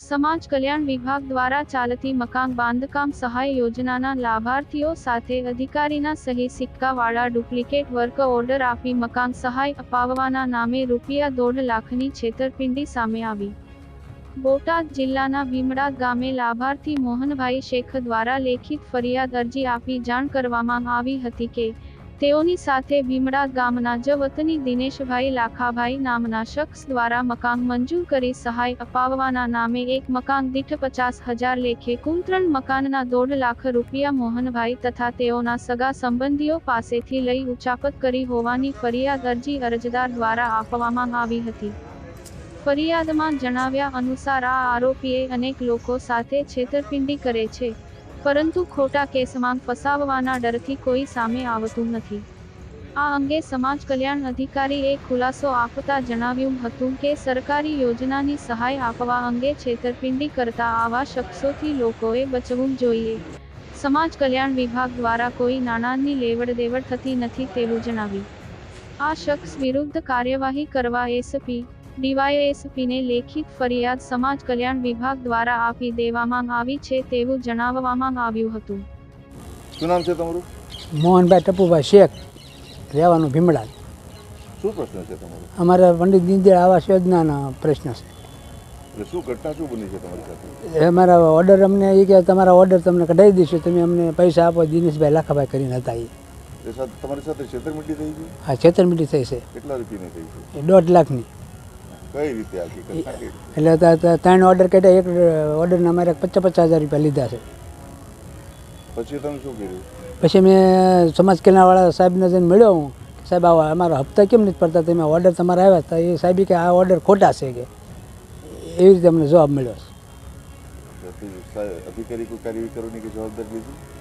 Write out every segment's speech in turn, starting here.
સમાજ કલ્યાણ વિભાગ દ્વારા ચાલતી મકાન બાંધકામ સહાય યોજનાના લાભાર્થીઓ સાથે અધિકારીના સહી સિક્કાવાળા ડુપ્લિકેટ વર્ક ઓર્ડર આપી મકાન સહાય અપાવવાના નામે રૂપિયા દોઢ લાખની છેતરપિંડી સામે આવી. બોટાદ જિલ્લાના ભીમડા ગામે લાભાર્થી મોહનભાઈ શેખ દ્વારા લેખિત ફરિયાદ અરજી આપી જાણ કરવામાં આવી હતી કે તેઓની સાથે ભીમડા ગામના જ વતની દિનેશભાઈ લાખાભાઈ નામના શખ્સ દ્વારા મકાન મંજૂર કરી સહાય અપાવવાના નામે એક મકાન દીઠ પચાસ હજાર લેખે કુલ ત્રણ મકાનના દોઢ લાખ રૂપિયા મોહનભાઈ તથા તેઓના સગા સંબંધીઓ પાસેથી લઈ ઉચાપત કરી હોવાની ફરિયાદ અરજી અરજદાર દ્વારા આપવામાં આવી હતી. ફરિયાદમાં જણાવ્યા અનુસાર આ આરોપીએ અનેક લોકો સાથે છેતરપિંડી કરે છે. પરંતુ ખોટા કેસમાં ફસાવવાના ડરથી કોઈ સામે આવતું નથી. આ અંગે સમાજ કલ્યાણ અધિકારીએ ખુલાસો આપતા જણાવ્યું હતું કે સરકારી યોજનાની સહાય આપવા અંગે છેતરપિંડી કરતા આવા શખ્સોથી લોકોએ બચવું જોઈએ. સમાજ કલ્યાણ વિભાગ દ્વારા કોઈ નાણાંની લેવડ દેવડ થતી નથી તેવું જણાવ્યું. આ શખ્સ વિરુદ્ધ કાર્યવાહી કરવા એસપી ડીવાયએસપીને લેખિત ફરિયાદ સમાજ કલ્યાણ વિભાગ દ્વારા આપી દેવામાં આવી છે તેવું જણાવવામાં આવ્યું હતું. શું નામ છે તમારું? મોહનભાઈ ટપુભાઈ શેખ રહેવાનું ભીમડા. શું પ્રશ્ન છે તમારો? અમારે પંડિત દીનદયાળ આવાસ યોજનાનો પ્રશ્ન છે. શું ઘટના શું બની છે તમારી સાથે? અમારા ઓર્ડર અમને એ કે તમારા ઓર્ડર તમને કઢાવી દઈશું તમે અમને પૈસા આપો દિનેશભાઈ લાખાભાઈ કરીને હતા એ તમારી સાથે છેતરમિંડી થઈ છે હા છેતરમિંડી થઈ છે. કેટલા રૂપિયાની થઈ છે? દોઢ લાખની. કઈ રીતે? એટલે ત્રણ ઓર્ડર કાઢ્યા એક ઓર્ડરના અમારે પચાસ પચાસ હજાર રૂપિયા લીધા છે. પછી તમે શું કર્યું? પછી મેં સમાજ કલ્યાણવાળા સાહેબને જઈને મળ્યો હું સાહેબ આવા અમારા હપ્તા કેમ નથી પડતા? તમે ઓર્ડર તમારા આવ્યા હતા એ સાહેબ કે આ ઓર્ડર ખોટા છે કે. એવી રીતે અમને જવાબ મળ્યો છે.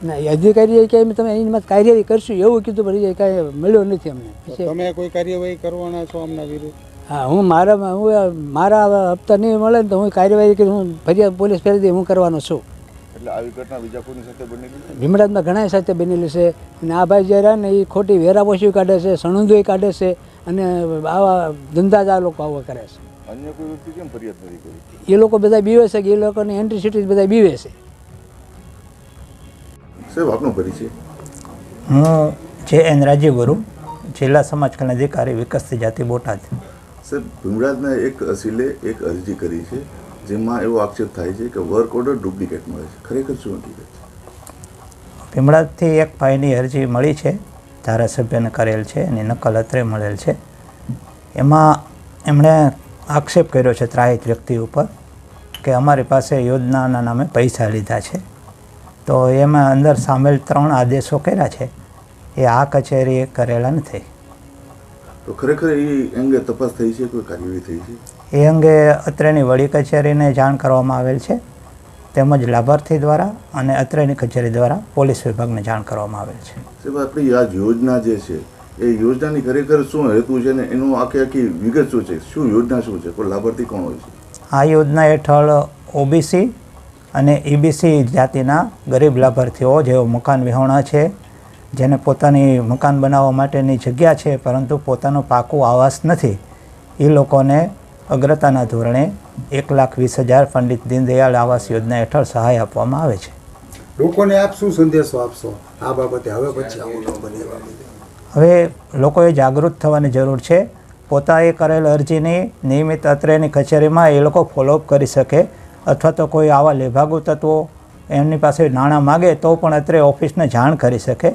ના અધિકારીએ કે તમે એની કાર્યવાહી કરશું એવું કીધું પણ કાંઈ મળ્યો નથી અમને. તમે કોઈ કાર્યવાહી કરવાના છો અમના વિરુદ્ધ? હા હું મારા હું મારા હપ્તા નહીં મળે ને તો હું કાર્યવાહી કરી હું ફરિયાદ પોલીસ ફેરી દઈ હું કરવાનો છું. એટલે આવી ઘટના બીજા કોની સાથે બનેલી છે? ઘણા સાથે બનેલી છે. અને આ ભાઈ જે રહે ને એ ખોટી વેરાપોશી કાઢે છે સણુંદોઈ કાઢે છે અને આવા ધંધાદાર આ લોકો આવા કરે છે. અન્ય કોઈ વ્યક્તિ કેમ ફરિયાદ નથી કરી? એ લોકો બધા બીવે છે કે એ લોકોની એન્ટ્રી સિટી બધા બીવે છે. સાહેબ આપનો પરિચય? હું જે એન રાજ્યગુરુ જિલ્લા સમાજ કલ્યાણ અધિકારી વિકસતી જાતિ બોટાદ. સર ભીમરાજના એક અસીલે એક અરજી કરી છે, જેમાં એવો આક્ષેપ થાય છે કે વર્ક ઓર્ડર ડુપ્લિકેટ મળે છે. ખરેખર શું હકીકત છે? ભીમરાજથી એક ભાઈની અરજી મળી છે, ધારાસભ્યને કરેલ છે, એની નકલ અત્રે મળેલ છે. એમાં એમણે આક્ષેપ કર્યો છે ત્રાહિત વ્યક્તિ ઉપર કે અમારી પાસે યોજનાના નામે પૈસા લીધા છે. તો એમાં અંદર સામેલ ત્રણ આદેશો કર્યા છે. એ આ કચેરીએ કરેલા નથી. તો ખરેખર એ અંગે તપાસ થઈ છે કોઈ કાર્યવાહી થઈ છે? એ અંગે અત્રેની વડી કચેરીને જાણ કરવામાં આવેલ છે. તેમજ લાભાર્થી દ્વારા અને અત્રેની કચેરી દ્વારા પોલીસ વિભાગને જાણ કરવામાં આવેલ છે. સાહેબ આપણી આ યોજના જે છે એ યોજનાની ખરેખર શું હેતુ છે ને એનું આખી આખી વિગત શું છે? શું યોજના શું છે? કોઈ લાભાર્થી કોણ હોય છે? આ યોજના હેઠળ ઓબીસી અને ઈબીસી જાતિના ગરીબ લાભાર્થીઓ જેઓ મકાન વિહોણા છે જેને પોતાની મકાન બનાવવા માટેની જગ્યા છે પરંતુ પોતાનો પાકો આવાસ નથી. એ લોકોને અગ્રતાના ધોરણે એક લાખ વીસ હજાર પંડિત દીનદયાળ આવાસ યોજના હેઠળ સહાય આપવામાં આવે છે. લોકોને આપ શું સંદેશો આપશો? આ બાબતે હવે પછી આવું ન બને હવે લોકોએ જાગૃત થવાની જરૂર છે. પોતાએ કરેલ અરજીની નિયમિત અત્રેની કચેરીમાં એ લોકો ફોલોઅપ કરી શકે અથવા તો કોઈ આવા લેભાગુ તત્વો એમની પાસે નાણાં માગે તો પણ અત્રે ઓફિસને જાણ કરી શકે.